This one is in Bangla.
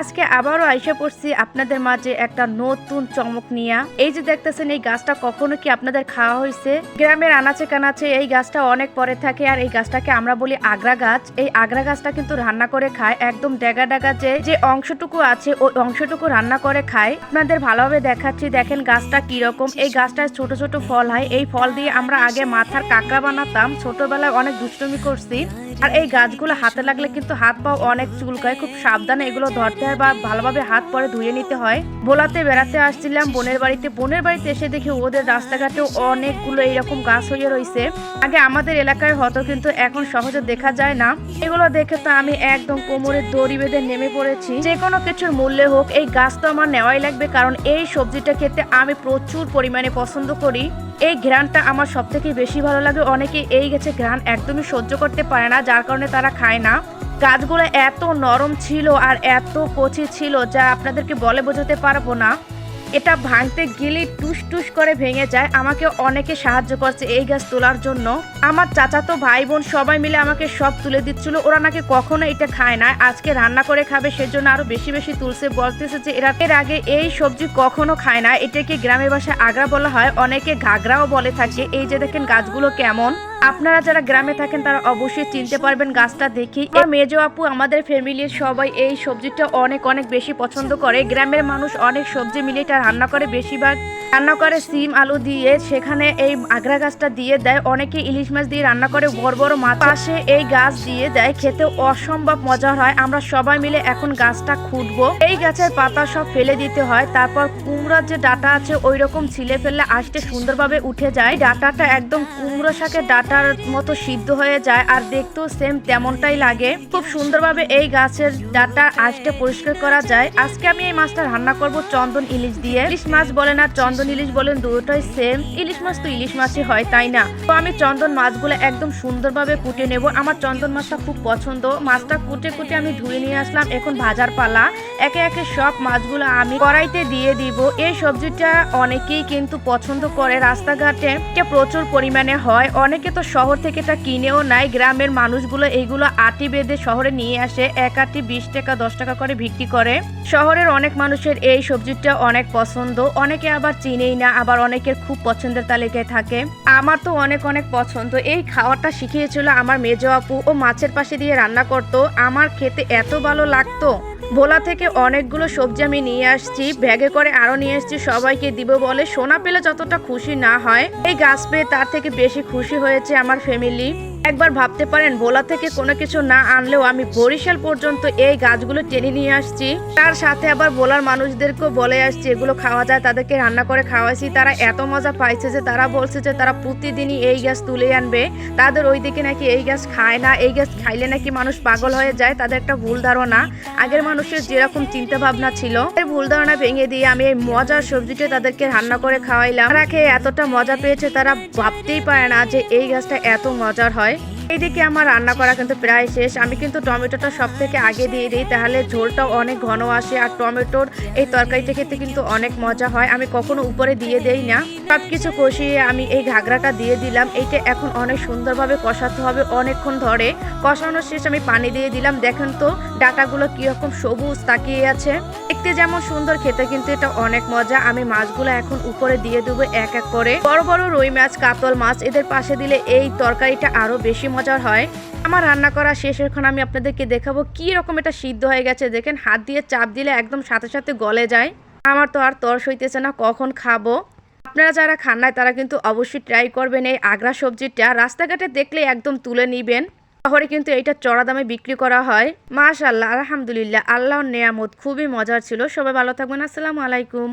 আজকে আবারও আইসা পড়ছি আপনাদের মাঝে একটা নতুন চমক নিয়া। এই যে দেখতেছেন, এই গাছটা কখনো কি আপনাদের খাওয়া হয়েছে? গ্রামের আনাচে কানাচে এই গাছটা অনেক পরে থাকে আর এই গাছটাকে আমরা বলি আগ্রা গাছ। এই আগ্রা গাছটা কিন্তু রান্না করে খায়, একদম ডেগা ডেগা যে যে অংশটুকু আছে ওই অংশটুকু রান্না করে খায়। আপনাদের ভালোভাবে দেখাচ্ছি, দেখেন গাছটা কীরকম। এই গাছটায় ছোট ছোট ফল হয়। এই ফল দিয়ে আমরা আগে মাথার কাঁকড়া বানাতাম। ছোটবেলায় অনেক দুষ্টুমি করছি। আর এই গাছগুলো হাতে লাগলে কিন্তু হাত পাও অনেক চুলকায়। খুব সাবধানে এগুলো ধরতে হয় বা ভালোভাবে হাত পরে ধুয়ে নিতে হয়। ভোলাতে, বেড়াতে আসছিলাম, বোনের বাড়িতে। বোনের বাড়িতে এসে দেখি ওদের রাস্তাঘাটেও অনেকগুলো এইরকম গাছ হয়ে রয়েছে আগে আমাদের এলাকায় হতো কিন্তু এখন সহজে দেখা যায় না। এগুলো দেখে তো আমি একদম কোমরের দড়ি বেঁধে নেমে পড়েছি। যে কোনো কিছুর মূল্যে হোক, এই গাছ তো আমার নেওয়াই লাগবে। কারণ এই সবজিটা খেতে আমি প্রচুর পরিমাণে পছন্দ করি। এই ঘ্রাণটা আমার সব থেকে বেশি ভালো লাগে। অনেকে এই গাছে ঘ্রাণ একদমই সহ্য করতে পারে না, যার কারণে তারা খায় না। গাছগুলো এত নরম ছিল আর এত কচি ছিল যা আপনাদেরকে বলে বোঝাতে পারব না। এটা ভাঙতে গেলে টুস টুস করে ভেঙে যায়। আমাকে অনেকে সাহায্য করছে এই গাছ তোলার জন্য। আমার চাচাতো ভাই বোন সবাই মিলে আমাকে সব তুলে দিচ্ছিল। ওরা নাকি কখনো এটা খায় না। আজকে রান্না করে খাবে, সেজন্য আরও বেশি বেশি তুলছে। বলতেছে যে এরা এর আগে এই সবজি কখনো খায় না। এটাকে গ্রামের ভাষায় আগ্রা বলা হয়। অনেকে ঘাগরাও বলে থাকে। এই যে দেখেন গাছগুলো কেমন। আপনারা যারা গ্রামে থাকেন, তারা অবশ্যই চিনতে পারবেন গাছটা দেখি। আমার মেজো আপু, আমাদের ফ্যামিলির সবাই এই সবজিটা অনেক অনেক বেশি পছন্দ করে। গ্রামের মানুষ অনেক সবজি মিলিয়ে এটা রান্না করে, বেশিরভাগ রান্না করে সিম, আলু দিয়ে। সেখানে এই আগ্রা গাছটা দিয়ে দেয়। অনেকে ইলিশ মাছ দিয়ে রান্না করে, বড় বড় মাছ। পাশে এই গাছ দিয়ে দেয়। খেতে অসম্ভব মজা হয়। আমরা সবাই মিলে এখন গাছটা খুঁটবো। এই গাছের পাতা সব ফেলে দিতে হয়। তারপর কুমড়ার যে ডাটা আছে ওই রকম ছিলে ফেললে আসতে সুন্দরভাবে উঠে যায়। ডাটাটা একদম কুমড়ো শাকের ডাটার মতো সিদ্ধ হয়ে যায় আর দেখতেও সেম তেমনটাই লাগে। খুব সুন্দরভাবে এই গাছের ডাটা আসতে পরিষ্কার করা যায়। আজকে আমি এই মাছটা রান্না করব চন্দন ইলিশ দিয়ে। ইলিশ মাছ বলেন আর চন্দন ইলিশ বলেন দুটোই সেম ইলিশ মাছ তো ইলিশ মাছই হয়, তাই না? তো আমি চন্দন মাছগুলো একদম সুন্দরভাবে কুটে নেব। আমার চন্দন মাছটা খুব পছন্দ। মাছটা কুটে কুটে আমি ধুয়ে নিয়ে আসলাম এখন ভাজার পালা। একে একে সব মাছগুলো আমি কড়াইতে দিয়ে দিব। এই সবজিটা অনেকেই কিন্তু পছন্দ করে। রাস্তাঘাটে প্রচুর পরিমাণে হয়। অনেকে তো শহর থেকে এটা কিনেও নেয় গ্রামের মানুষগুলো এইগুলো আটি বেঁধে শহরে নিয়ে আসে। এক আটি বিশ টাকা, দশ টাকা করে বিক্রি করে। শহরের অনেক মানুষের এই সবজিটা অনেক পছন্দ। অনেকে আবার চিনেই না, আবার অনেকের খুব পছন্দের তালিকায় থাকে। আমার তো অনেক অনেক পছন্দ। এই খাওয়াটা শিখিয়েছিল আমার মেজো আপু। ও মাছের পাশে দিয়ে রান্না করতো। আমার খেতে এত ভালো লাগতো। ভোলা থেকে অনেকগুলো সবজি আমি নিয়ে আসছি। ব্যাগে করে আরও নিয়ে এসছি, সবাইকে দিব বলে। সোনা পেলে যতটা খুশি না হয়, এই গাছ পেয়ে তার থেকে বেশি খুশি হয়েছে আমার ফ্যামিলি একবার ভাবতে পারেন, ভোলা থেকে কোনো কিছু না আনলেও আমি বরিশাল পর্যন্ত এই গাছগুলো টেনে নিয়ে আসছি। তার সাথে আবার ভোলার মানুষদেরকেও বলে আসছি, এগুলো খাওয়া যায়, তাদেরকে রান্না করে খাওয়াইছি। তারা এত মজা পাইছে যে তারা বলছে যে তারা প্রতিদিনই এই গাছ তুলে আনবে। তাদের ওইদিকে নাকি এই গাছ খায় না, এই গাছ খাইলে নাকি মানুষ পাগল হয়ে যায়, তাদের একটা ভুল ধারণা। আগের মানুষের যেরকম চিন্তা ভাবনা ছিল এই ভুল ধারণা ভেঙে দিয়ে আমি এই মজার সবজিটা তাদেরকে রান্না করে খাওয়াইলাম। তারা খেয়ে এতটা মজা পেয়েছে, তারা ভাবতেই পারে না যে এই গাছটা এত মজার হয়। Okay. এইদিকে আমার রান্না করা কিন্তু প্রায় শেষ। আমি কিন্তু টমেটোটা সব থেকে আগে দিয়ে দিই, তাহলে ঝোলটাও অনেক ঘন আসে আর টমেটোর এই তরকারিটা খেতে কিন্তু অনেক মজা হয়। আমি কখনো উপরে দিয়ে দেই না। সব কিছু কষিয়ে আমি এই ঘাগরাটা দিয়ে দিলাম। এইটা এখন অনেক সুন্দরভাবে কষাতে হবে অনেকক্ষণ ধরে। কষানোর শেষ আমি পানি দিয়ে দিলাম। দেখেন তো ডাটাগুলো কীরকম সবুজ তাকিয়ে আছে। দেখতে যেমন সুন্দর, খেতে কিন্তু এটা অনেক মজা। আমি মাছগুলো এখন উপরে দিয়ে দেবো এক এক করে। বড় বড় রুই মাছ, কাতল মাছ, এদের পাশে দিলে এই তরকারিটা আরও বেশি মজার হয়। আমার রান্না করা শেষ, এখন আমি আপনাদেরকে দেখাবো কি রকম এটা সিদ্ধ হয়ে গেছে। দেখেন, হাত দিয়ে চাপ দিলে একদম সাথে সাথে গলে যায়। আমার তো আর তর সইতেছে না, কখন খাব? আপনারা যারা খান নাই, তারা কিন্তু অবশ্যই ট্রাই করবেন এই আগ্রা সবজিটা। রাস্তাঘাটে দেখলে একদম তুলে নিবেন। শহরে কিন্তু এইটা চড়া দামে বিক্রি করা হয়। মাশাল্লাহ আলহামদুলিল্লাহ, আল্লাহর নেয়ামত, খুবই মজার ছিল। সবাই ভালো থাকবেন, আসসালামু আলাইকুম।